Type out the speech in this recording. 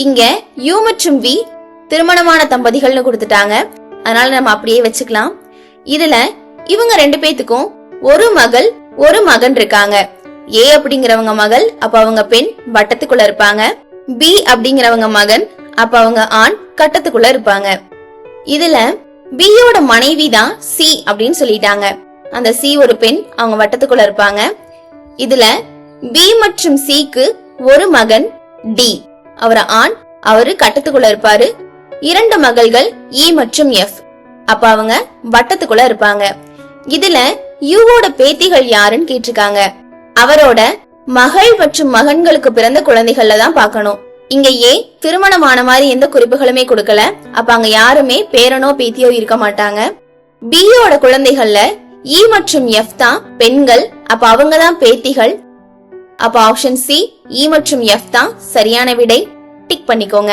இங்க யூ மற்றும் வி திருமணமான தம்பதிகள்னு கொடுத்துட்டாங்க. அதனால நம்ம அப்படியே வச்சுக்கலாம். இதுல இவங்க ரெண்டு பேத்துக்கும் ஒரு மகள் ஒரு மகன் இருக்காங்க. ஏ அப்படிங்கிறவங்க மகள் அப்ப அவங்க பெண் வட்டத்துக்குள்ள இருப்பாங்க. பி அப்படிங்கிறவங்க மகன் அப்ப அவங்க ஆண் கட்டத்துக்குள்ள இருப்பாங்க. இதுல பியோட மனைவி தான் சி அப்படின்னு சொல்லிட்டாங்க. அந்த சி ஒரு பெண் அவங்க வட்டத்துக்குள்ள இருப்பாங்க. இதுல பி மற்றும் சிக்கு ஒரு மகன் டி அவர் ஆண் அவரு கட்டத்துக்குள்ள இருப்பாரு. இரண்டு மகள்கள் இ மற்றும் எஃப். அப்ப அவங்க வட்டத்துக்குள்ள இருப்பாங்க. இதுல யூவோட பேத்திகள் யாருன்னு கேட்டிருக்காங்க. அவரோட மகள் மற்றும் மகன்களுக்கு பிறந்த குழந்தைகள்ல தான் பார்க்கணும். இங்க ஏ திருமணமான மாதிரி எந்த குறிப்புகளுமே கொடுக்கல. அப்ப அங்க யாருமே பேரனோ பேத்தியோ இருக்க மாட்டாங்க. பியோட குழந்தைகள்ல இ மற்றும் எஃப் தான் பெண்கள். அப்ப அவங்க தான் பேத்திகள். அப்ப ஆப்ஷன் சி இ மற்றும் எஃப் தான் சரியான விடை. டிக் பண்ணிக்கோங்க.